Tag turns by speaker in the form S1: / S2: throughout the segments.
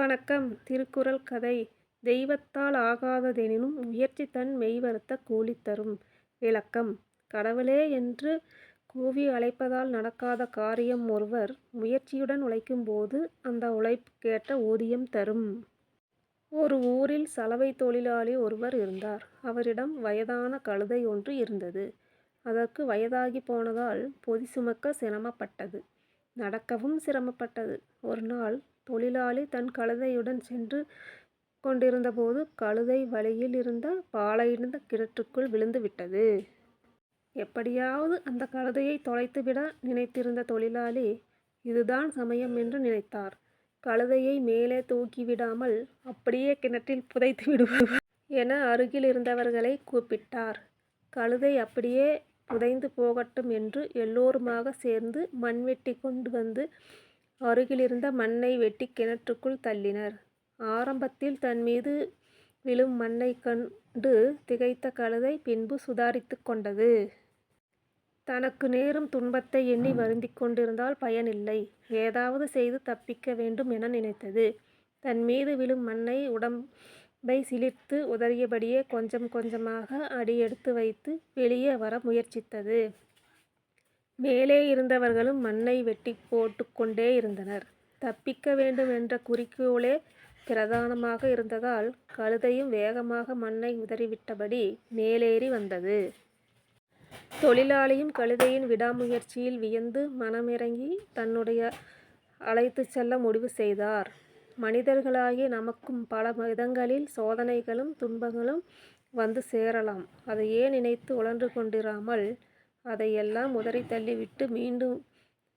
S1: வணக்கம் திருக்குறள் கதை தெய்வத்தால் ஆகாததெனினும் முயற்சி தன் மெய்வருத்த கூலி தரும் விளக்கம் கடவுளே என்று கூவி அழைப்பதால் நடக்காத காரியம் ஒருவர் முயற்சியுடன் உழைக்கும்போது அந்த உழைப்புக்கேற்ற ஊதியம் தரும். ஒரு ஊரில் சலவை தொழிலாளி ஒருவர் இருந்தார். அவரிடம் வயதான கழுதை ஒன்று இருந்தது. அதற்கு வயதாகிப் போனதால் பொதி சுமக்க சிரமப்பட்டது. நடக்கவும் சிரமப்பட்டது. ஒரு நாள் தொழிலாளி தன் கழுதையுடன் சென்று கொண்டிருந்தபோது கழுதை வழியில் இருந்த பாழடைந்த கிணற்றுக்குள் விழுந்து விட்டது. எப்படியாவது அந்த கழுதையை தொலைத்துவிட நினைத்திருந்த தொழிலாளி இதுதான் சமயம் என்று நினைத்தார். கழுதையை மேலே தூக்கிவிடாமல் அப்படியே கிணற்றில் புதைத்து விடுவார் என அருகில் இருந்தவர்களை கூப்பிட்டார். கழுதை அப்படியே உதைந்து போகட்டும் என்று எல்லோருமாக சேர்ந்து மண்வெட்டி கொண்டு வந்து அருகிலிருந்த மண்ணை வெட்டி கிணற்றுக்குள் தள்ளினர். ஆரம்பத்தில் தன்மீது விழும் மண்ணைக் கண்டு திகைத்த கழுதை பின்பு சுதாரித்துக் கொண்டது. தனக்கு நேரும் துன்பத்தை எண்ணி வருந்திக் கொண்டிருந்தால் பயனில்லை. ஏதாவது செய்து தப்பிக்க வேண்டும் என நினைத்தது. தன்மீது விழும் மண்ணை உடம்பு பை சிலிர்த்து உதறியபடியே கொஞ்சம் கொஞ்சமாக அடி எடுத்து வைத்து வெளியே வர முயற்சித்தது. மேலே இருந்தவர்களும் மண்ணை வெட்டி போட்டு கொண்டே இருந்தனர். தப்பிக்க வேண்டும் என்ற குறிக்கோளே பிரதானமாக இருந்ததால் கழுதையும் வேகமாக மண்ணை உதறிவிட்டபடி மேலேறி வந்தது. தொழிலாளியும் கழுதையின் விடாமுயற்சியில் வியந்து மனமிறங்கி தன்னுடைய அழைத்துச் செல்ல முடிவு செய்தார். மனிதர்களாகிய நமக்கும் பல விதங்களில் சோதனைகளும் துன்பங்களும் வந்து சேரலாம். அதை ஏன் நினைத்து உழன்று கொண்டிராமல் அதையெல்லாம் உதறி தள்ளிவிட்டு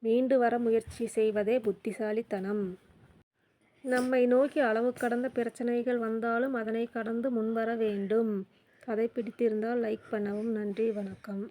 S1: மீண்டு வர முயற்சி செய்வதே புத்திசாலித்தனம். நம்மை நோக்கி அளவு கடந்த பிரச்சனைகள் வந்தாலும் அதனை கடந்து முன்வர வேண்டும். கதை பிடித்திருந்தால் லைக் பண்ணவும். நன்றி வணக்கம்.